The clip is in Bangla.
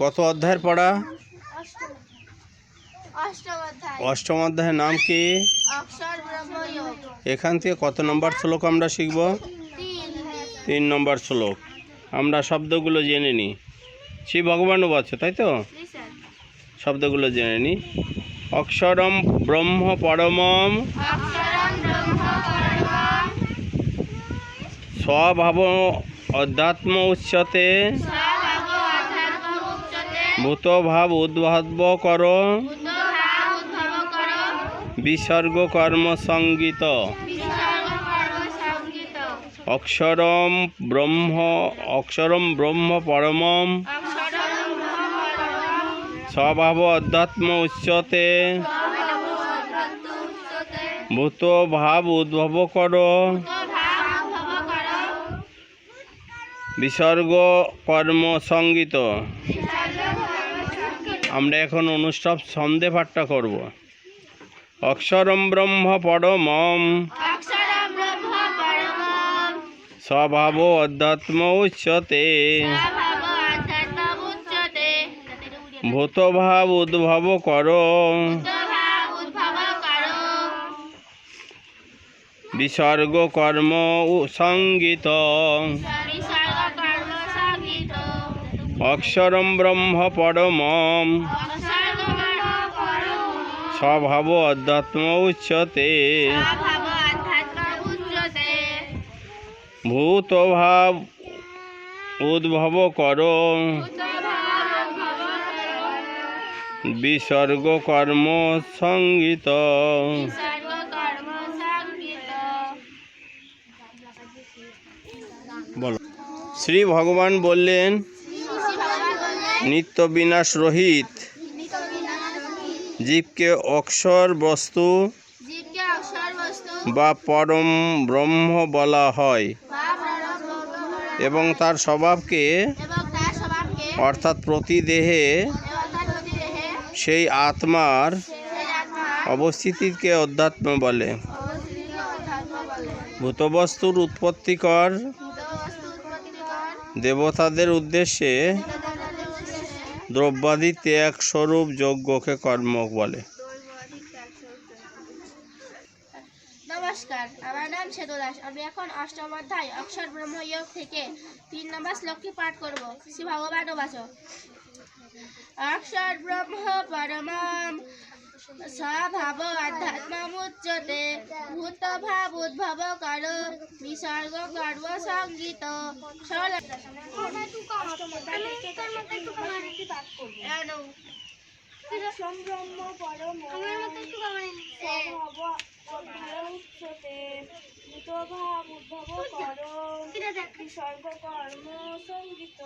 কত অধ্যায়ের পড়া? অষ্টম অষ্টম অধ্যায় অষ্টম অধ্যায়ের নাম কি? এখান থেকে কত নম্বর শ্লোক আমরা শিখব? তিন নম্বর শ্লোক। আমরা শব্দগুলো জেনে নিই শ্রী ভগবানও আছে তাই তো? শব্দগুলো জেনে নিই অক্ষরম ব্রহ্ম পরমম স্বভাব অধ্যাত্ম উচ্চতে। স্বভাব অধ্যাত্ম উচ্চতে ভূত ভাব উদ্ভাব কর। বিসর্গ কর্ম সংগীত অক্ষরম ব্রহ্ম অক্ষরম ব্রহ্ম উচ্চতে স্বভাব অধ্যাত্ম উচ্চতে। ভূত ভাব উদ্ভব কর বুদ্ধ ভাব উদ্ভব কর বিসর্গ কর্ম সংগীত। আমরা এখন অনুষ্ঠব ছন্দে পাঠটা করব। অক্ষরম ব্রহ্ম পরমম। পরমম। স্বভাব অধ্যাত্ম উচ্চতে। স্বভাব অধ্যাত্ম উচ্চতে। ভূত ভাব উদ্ভব কর। বিসর্গ কর্ম সংগীত। অক্ষরম ব্রহ্ম পরম স্বভাব অধ্যাত্ম উচ্চতে। স্বভাব অধ্যাত্ম উচ্চতে ভূত ভাব উদ্ভব কর। বিসর্গ কর্ম সংগীত শ্রী ভগবান বললেন নিত্য বিনাশ রহিত জীবকে অক্ষর বস্তু বা পরম ব্রহ্ম বলা হয়। এবং তার স্বভাবকে অর্থাৎ প্রতি দেহে অর্থাৎ প্রতি দেহে সেই আত্মার অবস্থিতিকে অধ্যাত্ম বলে। ভূতবস্তুর উৎপত্তিকর দেবতাদের উদ্দেশ্যে দ্রব্যাদি ত্যাগ স্বরূপ যজ্ঞকে কর্ম বলে। নমস্কার, আমার নাম সেতু দাস আমি এখন অষ্টম অধ্যায়, অক্ষর ব্রহ্ময়োগ থেকে তিন নম্বর শ্লোকটি পাঠ করব। শ্রী ভগবান বাচ অক্ষর ব্রহ্ম পরমম স্বভাব আধ্যাত্মুচ্যতে ভূত ভাব উদ্ভব কর বিসর্গ কর্ম সংগীত। সম্ভ্রম পরম ভূতভাব উদ্ভব কর বিসর্গ কর্ম সংগীত